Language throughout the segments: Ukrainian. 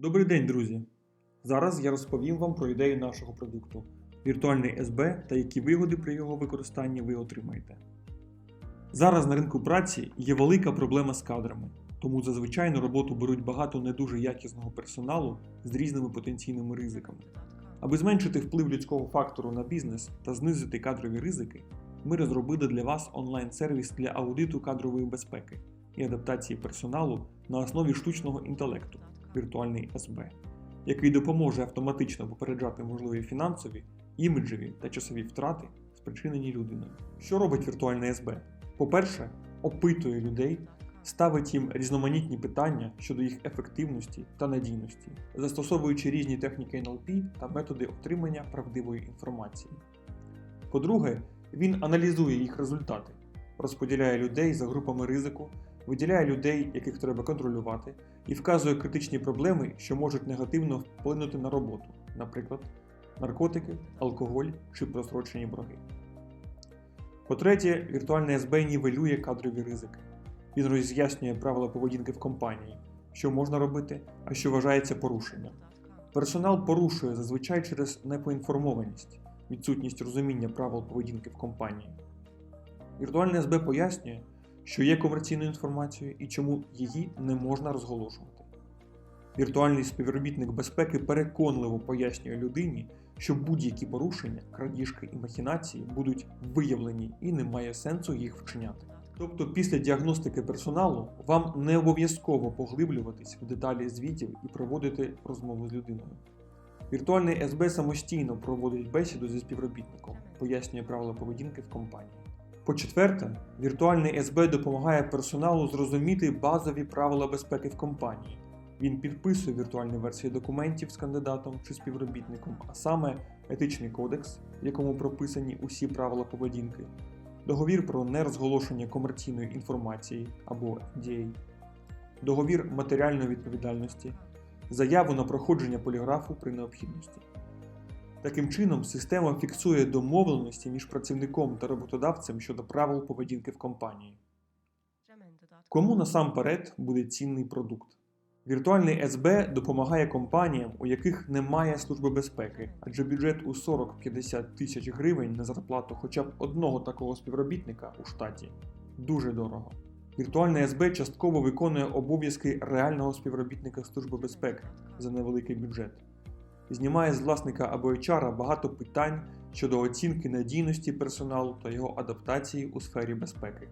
Добрий день, друзі! Зараз я розповім вам про ідею нашого продукту віртуальний СБ та які вигоди при його використанні ви отримаєте. Зараз на ринку праці є велика проблема з кадрами, тому зазвичай на роботу беруть багато не дуже якісного персоналу з різними потенційними ризиками. Аби зменшити вплив людського фактору на бізнес та знизити кадрові ризики, ми розробили для вас онлайн-сервіс для аудиту кадрової безпеки і адаптації персоналу на основі штучного інтелекту віртуальний СБ, який допоможе автоматично попереджати можливі фінансові, іміджеві та часові втрати, спричинені людиною. Що робить віртуальний СБ? По-перше, опитує людей, ставить їм різноманітні питання щодо їх ефективності та надійності, застосовуючи різні техніки НЛП та методи отримання правдивої інформації. По-друге, він аналізує їх результати, розподіляє людей за групами ризику, виділяє людей, яких треба контролювати, і вказує критичні проблеми, що можуть негативно вплинути на роботу, наприклад, наркотики, алкоголь чи просрочені борги. По-третє, віртуальний СБ нівелює кадрові ризики. Він роз'яснює правила поведінки в компанії, що можна робити, а що вважається порушенням. Персонал порушує зазвичай через непоінформованість, відсутність розуміння правил поведінки в компанії. Віртуальний СБ пояснює, що є комерційною інформацією і чому її не можна розголошувати. Віртуальний співробітник безпеки переконливо пояснює людині, що будь-які порушення, крадіжки і махінації будуть виявлені і немає сенсу їх вчиняти. Тобто, після діагностики персоналу вам не обов'язково поглиблюватись в деталі звітів і проводити розмову з людиною. Віртуальний СБ самостійно проводить бесіду зі співробітником, пояснює правила поведінки в компанії. По-четверте, віртуальний СБ допомагає персоналу зрозуміти базові правила безпеки в компанії. Він підписує віртуальні версії документів з кандидатом чи співробітником, а саме етичний кодекс, в якому прописані усі правила поведінки, договір про нерозголошення комерційної інформації або NDA, договір матеріальної відповідальності, заяву на проходження поліграфу при необхідності. Таким чином, система фіксує домовленості між працівником та роботодавцем щодо правил поведінки в компанії. Кому насамперед буде цінний продукт? Віртуальний СБ допомагає компаніям, у яких немає служби безпеки, адже бюджет у 40-50 тисяч гривень на зарплату хоча б одного такого співробітника у штаті дуже дорого. Віртуальний СБ частково виконує обов'язки реального співробітника Служби безпеки за невеликий бюджет знімає з власника або HR багато питань щодо оцінки надійності персоналу та його адаптації у сфері безпеки.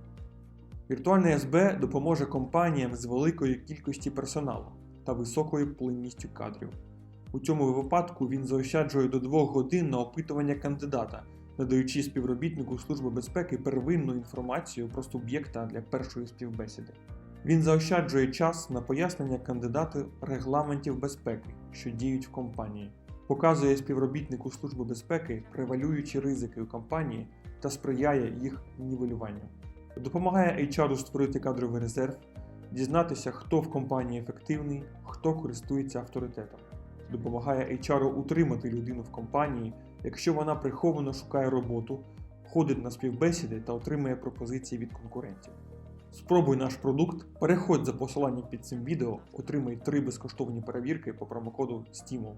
Віртуальний СБ допоможе компаніям з великою кількості персоналу та високою плинністю кадрів. У цьому випадку він заощаджує до 2 годин на опитування кандидата, надаючи співробітнику Служби безпеки первинну інформацію про суб'єкта для першої співбесіди. Він заощаджує час на пояснення кандидату регламентів безпеки, що діють в компанії, показує співробітнику Служби безпеки превалюючі ризики у компанії та сприяє їх нівелюванню. Допомагає HR створити кадровий резерв, дізнатися, хто в компанії ефективний, хто користується авторитетом. Допомагає HR утримати людину в компанії, якщо вона приховано шукає роботу, ходить на співбесіди та отримує пропозиції від конкурентів. Спробуй наш продукт, переходь за посиланням під цим відео, отримай 3 безкоштовні перевірки по промокоду STIMUL.